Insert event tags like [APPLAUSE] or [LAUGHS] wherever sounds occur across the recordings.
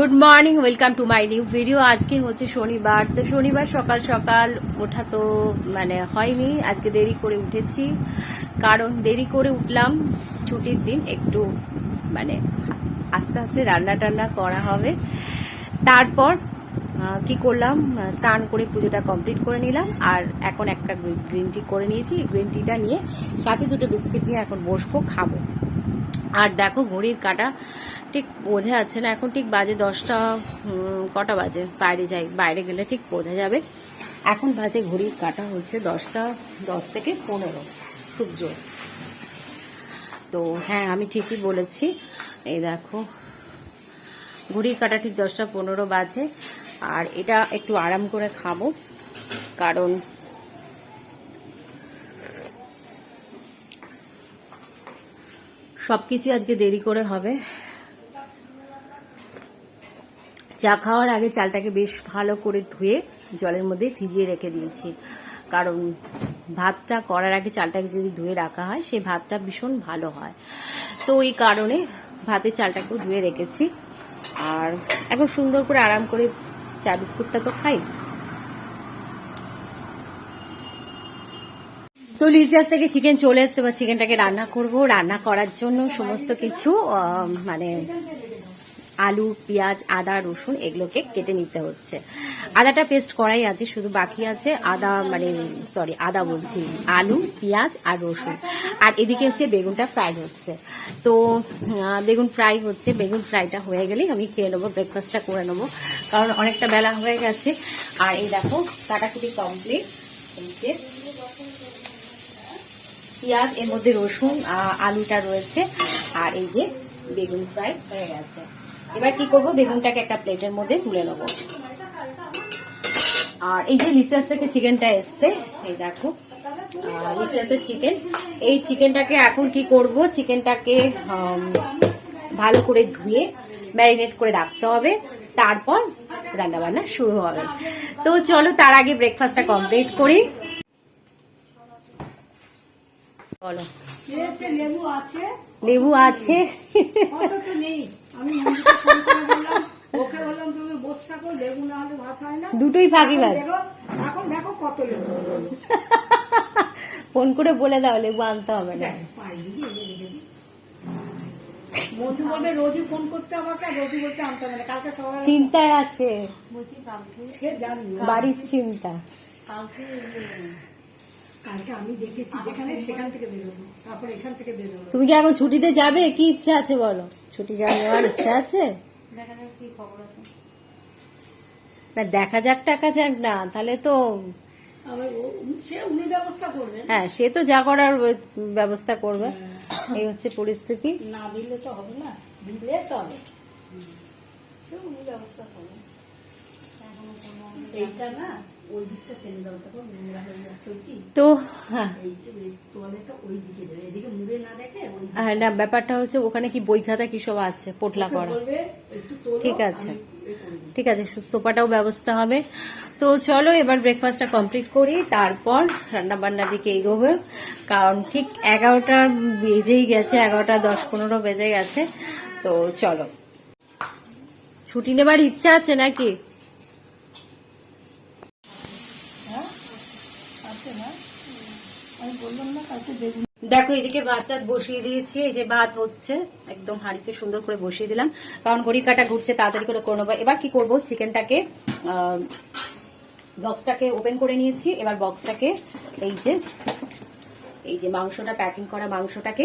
Good morning welcome to my new video আজকে হচ্ছে শনিবার, তো শনিবার সকাল সকাল ওঠা তো মানে হয়নি, আজকে দেরি করে উঠেছি। কারণ দেরি করে উঠলাম, ছুটির দিন একটু মানে আস্তে আস্তে রান্না টান্না করা হবে। তারপর কি করলাম স্নান করে পুজোটা কমপ্লিট করে নিলাম, আর এখন একটা গ্রিন টি করে নিয়েছি। গ্রিন টিটা নিয়ে সাথে দুটো বিস্কিট নিয়ে এখন বসবো, খাব। আর দেখো ঘড়ির কাটা ঠিক বোঝা যাচ্ছে না। এখন ঠিক বাজে দশটা কটা বাজে? বাইরে যাই, বাইরে গেলে ঠিক বোঝা যাবে। এখন বাজে ঘড়ির কাটা হচ্ছে দশটা, দশ থেকে পনেরো। খুব জোর। তো হ্যাঁ আমি ঠিকই বলেছি। এই দেখো, ঘড়ির কাটা ঠিক দশটা পনেরো বাজে। আর এটা একটু আরাম করে খাব, কারণ সব সবকিছু আজকে দেরি করে হবে। চা খাওয়ার আগে চালটাকে বেশ ভালো করে ধুয়ে জলের মধ্যে ভিজিয়ে রেখে দিয়েছি। কারণ ভাতটা করার আগে চালটাকে যদি ধুয়ে রাখা হয় সেই ভাতটা ভীষণ ভালো হয়। তো ওই কারণে ভাতের চালটাকেও ধুয়ে রেখেছি। আর এখন সুন্দর করে আরাম করে চা বিস্কুটটা তো খাই। তো লিজিয়াস থেকে চিকেন চলে এসছে বা চিকেনটাকে রান্না করব। রান্না করার জন্য সমস্ত কিছু মানে আলু, পেঁয়াজ, আদা, রসুন এগুলোকে কেটে নিতে হচ্ছে। আদাটা পেস্ট করাই আছে, শুধু বাকি আছে আদা মানে সরি আদা বলছি, আলু, পেঁয়াজ আর রসুন। আর এদিকে হচ্ছে বেগুনটা ফ্রাই হচ্ছে। তো বেগুন ফ্রাই হচ্ছে, বেগুন ফ্রাইটা হয়ে গেলেই আমি খেয়ে নেব ব্রেকফাস্টটা করে নেব, কারণ অনেকটা বেলা হয়ে গেছে। আর এই দেখো, কাটাকুটি কমপ্লিট এই যে পেঁয়াজ, এর মধ্যে রসুন আলুটা রয়েছে, আর এই যে বেগুন ফ্রাই হয়ে গেছে। এবার কি করব? বেগুনটাকে একটা প্লেটের মধ্যে তুলে নেব। আর এই যে লিসাস থেকে চিকেনটা এসছে এই দেখো। লিসাসের চিকেন। এই চিকেনটাকে এখন কি করব? চিকেনটাকে ভালো করে ধুয়ে ম্যারিনেট করে রাখতে হবে। তারপর রান্না বান্না শুরু হবে। তো চলো তার আগে ব্রেকফাস্টটা কমপ্লিট করি। বলো লেবু আছে? লেবু আছে। নেই। আমি ফোন করে বললাম ওকে বললাম তুমি বসে থাকো লেবু না হলে ভাত হয় না। দুটোই ফাঁকিবাজ এখন দেখো এখন দেখো কত লেবু। [LAUGHS] ফোন করে বলে দাও লেবু আনতে হবে না। বলবে রোজই ফোন করছে আমাকে রোজই বলছে আনতে হবে না। কালকে সকালে চিন্তায় আছে। সে জানি বাড়ির চিন্তা। কালকে আমি দেখেছি যেখানে সেখান থেকে বেরোবো তারপর এখান থেকে বেরোবো। তুমি কি এখন ছুটিতে যাবে? কি ইচ্ছা আছে বলো? ছুটি যাওয়া নেওয়ার ইচ্ছা আছে? না দেখা যাক টাকা যাক না তাহলে তো আমার ও- সে উনি ব্যবস্থা করবেন। হ্যাঁ সে তো যা করার ব্যবস্থা করবে। এই হচ্ছে পরিস্থিতি। না দিলে তো হবে না দিলে তো হবে। ব্যবস্থা করবেন। এইটা না তো হ্যাঁ। না হ্যাঁ, ব্যাপারটা হচ্ছে ওখানে কি বই খাতা কি সব আছে পোটলা করা। ঠিক আছে। ঠিক আছে সোফাটাও ব্যবস্থা হবে। তো চলো এবার ব্রেকফাস্টটা কমপ্লিট করি তারপর রান্না বান্নার দিকে এগোবে। কারণ ঠিক এগারোটা বেজেই গেছে এগারোটা দশ পনেরো বেজে গেছে। তো চলো। ছুটি নেবার ইচ্ছা আছে নাকি? দেখো, এদিকে ভাত টাত বসিয়ে দিয়েছি। এই যে ভাত হচ্ছে, একদম হাঁড়িতে সুন্দর করে বসিয়ে দিলাম। কারণ ঘড়ি কাটা ঘুরছে, তাড়াতাড়ি করে করে নেব। এবার কি করব? চিকেনটাকে বক্সটাকে ওপেন করে নিয়েছি। এবার বক্সটাকে এই যে এই যে মাংসটা, প্যাকিং করা মাংসটাকে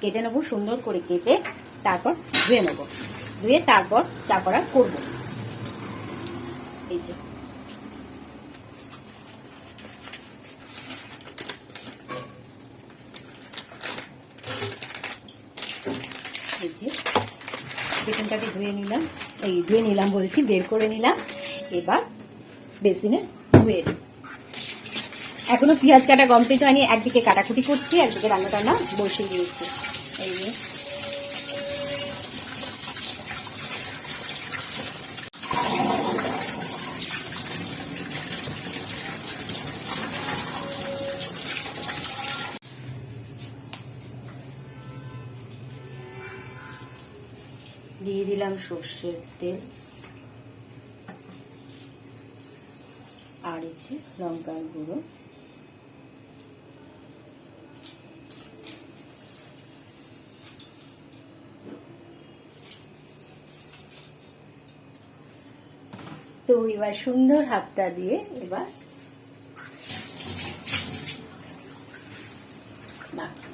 কেটে নেব, সুন্দর করে কেটে তারপর ধুয়ে নেব। ধুয়ে তারপর চা করা করব। এই যে। যে চিকেনটাকে ধুয়ে নিলাম। এই ধুয়ে নিলাম বলছি, বের করে নিলাম। এবার বেসিনে ধুয়ে নিই এখনও পেঁয়াজ কাটা কমপ্লিট হয়নি, একদিকে কাটাকুটি করছি, একদিকে রান্না টান্না বসিয়ে দিয়েছি। এই দিলাম সর্ষের তেল। আর ইচ্ছে লঙ্কার গুঁড়ো। তো এবার সুন্দর হাতটা দিয়ে এবার বাকি।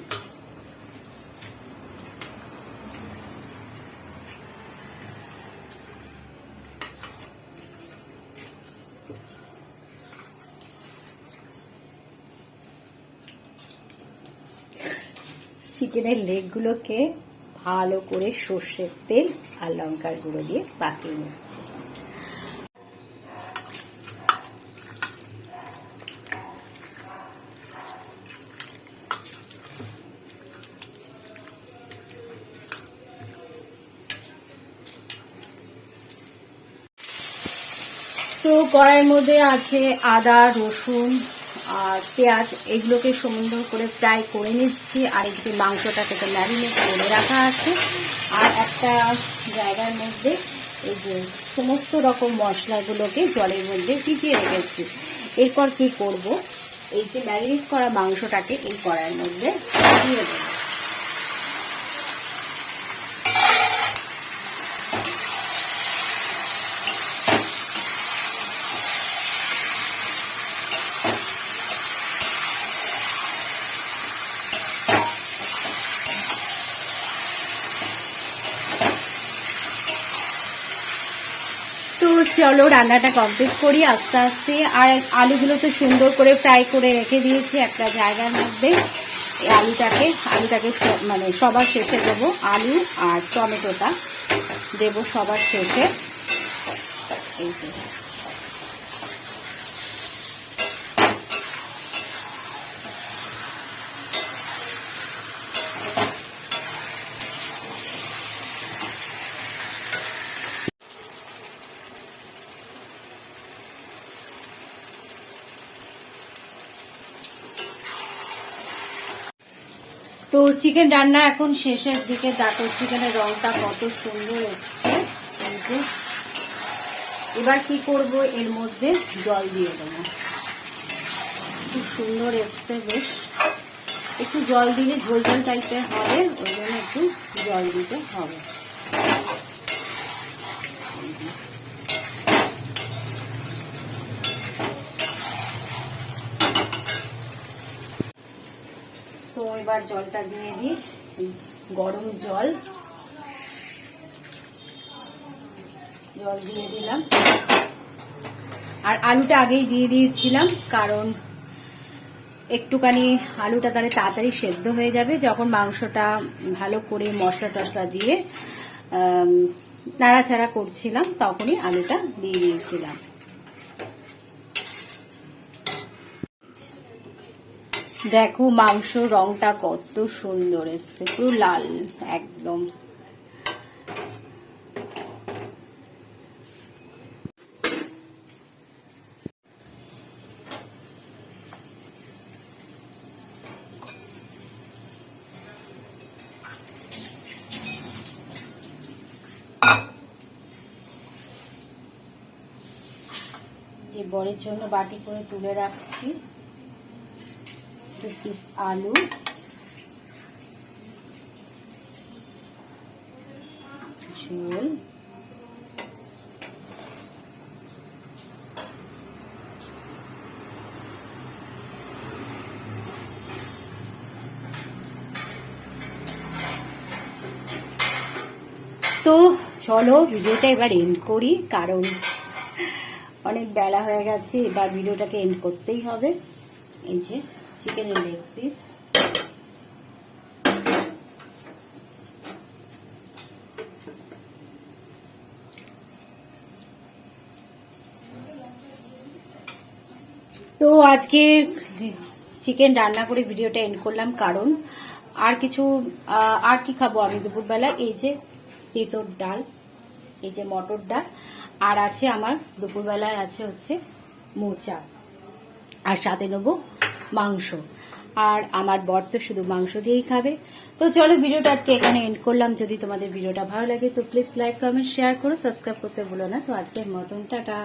চিকেনের লেগগুলোকে ভালো করে সর্ষের তেল আর লঙ্কার গুঁড়ো দিয়ে পাকিয়ে নিচ্ছে। তো কড়াইয়ের মধ্যে আছে আদা, রসুন আর পেঁয়াজ, এগুলোকে সুন্দর করে ফ্রাই করে নিচ্ছি। আর এদিকে মাংসটাকে তো ম্যারিনেট করে রাখা আছে। আর একটা জায়গার মধ্যে এই যে সমস্ত রকম মশলাগুলোকে জলের মধ্যে ভিজিয়ে রেখেছি। এরপর কি করব? এই যে ম্যারিনেট করা মাংসটাকে এই কড়াইয়ের মধ্যে দিয়ে দেবো তো চলো রান্নাটা কমপ্লিট করি, আস্তে আস্তে। আর আলুগুলো তো সুন্দর করে ফ্রাই করে রেখে দিয়েছি একটা জায়গার মধ্যে। এই আলুটাকে আলুটাকে মানে সবার শেষে দেবো, আলু আর টমেটোটা। দেবো সবার শেষে। এই তো চিকেন রান্না এখন শেষের দিকে। দেখো চিকেনের রংটা কত সুন্দর এসছে। এবার কি করব? এর মধ্যে জল দিয়ে দেবো। খুব সুন্দর এসছে বেশ। একটু জল দিলে ঝোল ঝোল টাইপের হবে, ওই জন্য একটু জল দিতে হবে। তো এবার জলটা দিয়ে দিই গরম জল। জল দিয়ে দিলাম। আর আলুটা আগেই দিয়ে দিয়েছিলাম, কারণ একটুখানি আলুটা তাহলে তাড়াতাড়ি সেদ্ধ হয়ে যাবে, যখন মাংসটা ভালো করে মশলা টশলা দিয়ে নাড়াচাড়া করছিলাম, তখনই আলুটা দিয়ে দিয়েছিলাম। দেখো মাংস রংটা কত সুন্দর এসছে, পুরো লাল, একদম। যে বরের জন্য বাটি করে তুলে রাখছি। দু পিস আলু ঝোল তো চলো ভিডিওটা এবার এন্ড করি, কারণ অনেক বেলা হয়ে গেছে, এবার ভিডিওটাকে এন্ড করতেই হবে। এই যে চিকেনের লেগ পিস তো আজকে চিকেন রান্না করে ভিডিওটা এন্ড করলাম, কারণ আর কিছু আর কি খাব আমি দুপুরবেলা? এই যে তেঁতোর ডাল, এই যে মটর ডাল, আর আছে আমার দুপুরবেলায় আছে হচ্ছে মোচা। আর সাথে নেব মাংস। আর আমার বর তো শুধু মাংস দিয়েই খাবে। তো চলো ভিডিওটা আজকে এখানে এন্ড করলাম। যদি তোমাদের ভিডিওটা ভালো লাগে তো প্লিজ লাইক কমেন্ট শেয়ার করো সাবস্ক্রাইব করতে ভুলো না। তো আজকের মতন, টাটা।